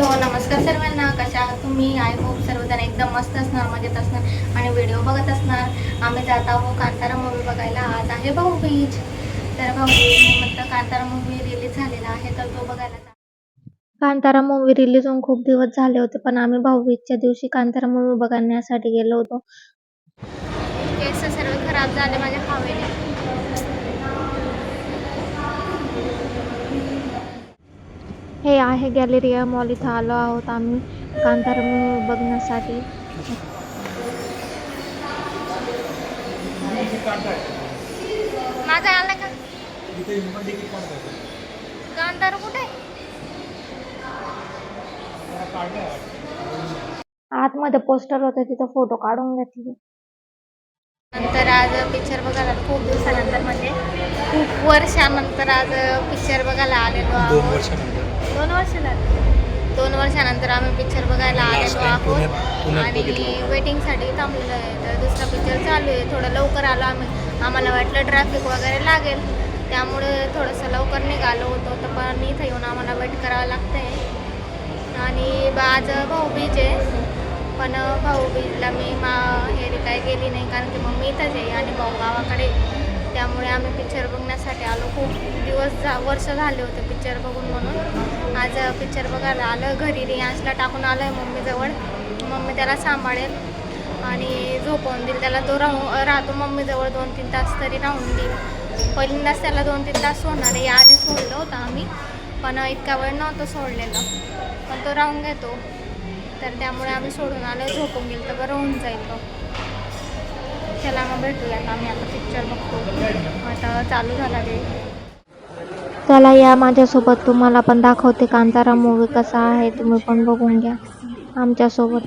Hello नमस्कार सर्वांना. कशा आहात तुम्ही? आय होप सर्वजण एकदम मस्त असणार मजेत असणार आणि व्हिडिओ बघत असणार. आम्ही जात आहोत कांतारा मूवी बघायला. आज आहे भाऊ बीज तर भाऊ बीज निमित्त कांतारा मूवी रिलीज झालेला आहे तर तो बघायला जा- कांतारा मूवी रिलीज होऊन खूप दिवस झाले होते पण आम्ही भाऊबीजच्या दिवशी कांतारा मूवी बघण्यासाठी गेलो होतो. केस सर्व खराब झाले माझ्या हवेने हे आहे गॅलेरिया मॉल. इथं आलो आहोत आम्ही कांतारा मूवी बघण्यासाठी. माझा आला का? कांतारा कुठे? आतमध्ये पोस्टर होते तिथं फोटो काढून घेतले. नंतर आज पिक्चर बघायला खूप दिवसानंतर म्हणजे खूप वर्षानंतर आज पिक्चर बघायला आलेलो दोन आहोत वर्षानंतर. दोन वर्ष झाली दोन वर्षानंतर आम्ही पिक्चर बघायला आलेलो आहोत आणि. वेटिंगसाठी थांबलेलो आहे. तर दुसरा पिक्चर चालू आहे. थोडं लवकर आलो आम्ही. आम्हाला वाटलं ट्रॅफिक वगैरे लागेल. त्यामुळे थोडंसं लवकर निघालो होतो. तर पण इथं येऊन आम्हाला वेट करावं लागतंय. आणि बा- आज भाऊबीज आहे. पण भाऊबीजला मी मा हेरी काय गेली नाही. कारण की मम्मी इथंच आहे आणि भाऊ गावाकडे त्यामुळे आम्ही पिक्चर बघण्यासाठी आलो. खूप दिवस जा वर्ष झाले होते पिक्चर बघून म्हणून. आज पिक्चर बघायला आलं घरी. रियांशला टाकून आलं आहे मम्मीजवळ. मम्मी त्याला सांभाळेल आणि झोपवून देईल. त्याला तो राहू राहतो मम्मीजवळ दोन तीन तास तरी राहून देईल. पहिल्यांदाच त्याला दोन तीन तास सोडणार आहे. आधी सोडलं होतं आम्ही पण इतका वेळ नव्हतं सोडलेलं. पण तो राहून घेतो. तर त्यामुळे आम्ही सोडून आलो झोपून गेलो तर बरं होऊन जाईल तो. चला मग भेटूयात आम्ही आता पिक्चर बघतो. आता चालू झाला रे चला या माझ्यासोबत. तुम्हाला पण दाखवते कांतारा मूवी कसा आहे. तुम्ही पण बघून घ्या. आमच्यासोबत.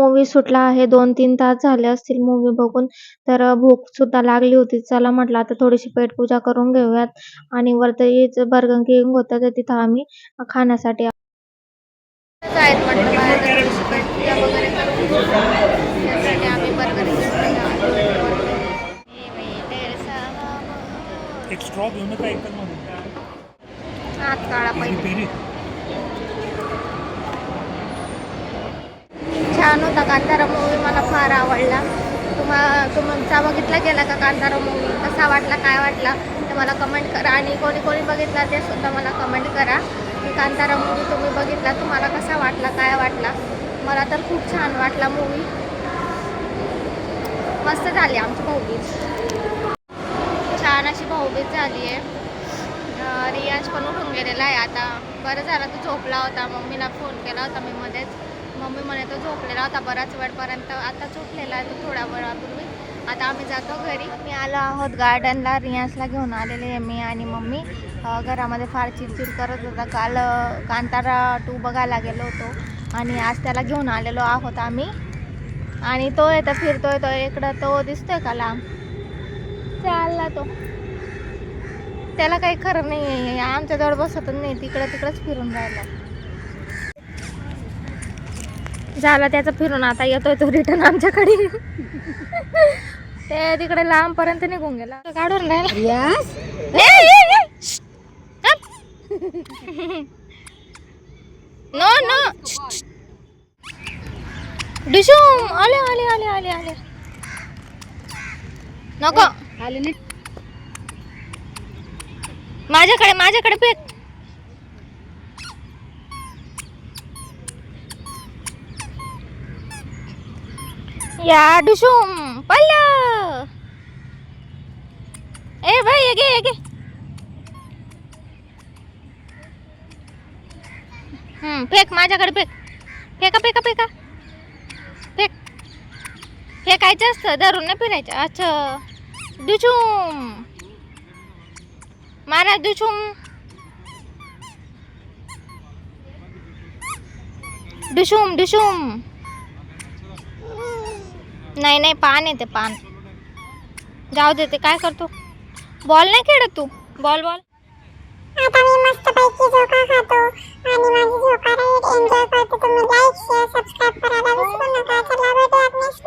मूवी सुटला आहे दोन तीन तास झाले असतील मूवी बघून तर भूक सुद्धा लागली होती. चला म्हटलं आता थोडीशी पेटपूजा करून घेऊयात. आणि वरतीच बर्गर किंग होतं तर तिथं आम्ही खाण्यासाठी एक स्ट्रॉ घेऊन छान होता कांतारा मूवी मला फार आवडला. तुम्हा तुमचा बघितला गेला का कांतारा मूवी कसा वाटला काय वाटला? ते मला कमेंट करा. आणि कोणी कोणी बघितला ते सुद्धा मला कमेंट करा. की कांतारा मूवी तुम्ही बघितला तुम्हाला कसा वाटला काय वाटला? मला तर खूप छान वाटला मूवी मस्त झाली आमची भाऊबीज. छान अशी भाऊबीज झाली आहे. रियाज पण उठून गेलेला आहे आता. बरं झालं तो झोपला होता. मम्मीला फोन केला होता मी मध्येच. मम्मी म्हणे तो झोपलेला होता बराच वेळपर्यंत आता झोपलेला आहे तो थोड्या वेळापूर्वी. आता आम्ही जातो घरी. मी आलो आहोत गार्डनला रियासला घेऊन आलेले आहे मी आणि मम्मी. घरामध्ये फार चिडचिड करत होता. काल कांतारा टू बघायला गेलो होतो आणि आज त्याला घेऊन आलेलो आहोत आम्ही. आणि तो येतो फिरतोय तो इकडं तो दिसतोय का लांब? चालला तो. त्याला काही खरं नाही आहे आमच्याजवळ बसतच नाही तिकडं तिकडंच फिरून राहिला. झाला त्याचं फिरून आता येतोय तो रिटर्न आमच्याकडे. ते तिकडे लांब पर्यंत निघून गेला. काढून राहिला. नो नो डिशूम आले आले आले आले आले. नको. आले नाही. माझ्याकडे माझ्याकडे फेक. या डुशुम पल्ल! ए भाई ये गे ये गे। हम्म फेक माझ्याकडे फेक। फेका फेका फेका। फेक। फेकायचं असतं धरून नाही फिरायचं. अच्छा. डुचुम मारा डुचुम डुशुम डुशुम नाही नाही पान आहे ते पान. जाऊ दे ते काय करतो? बॉल नाही खेळत तू? Ball ball. आता मी मस्त पैकी झोका खातो आणि माझी झोका एन्जॉय करतो. तुम्ही लाईक शेअर सबस्क्राईब करायला विसरू नका. चला भेटूयात नेक्स्ट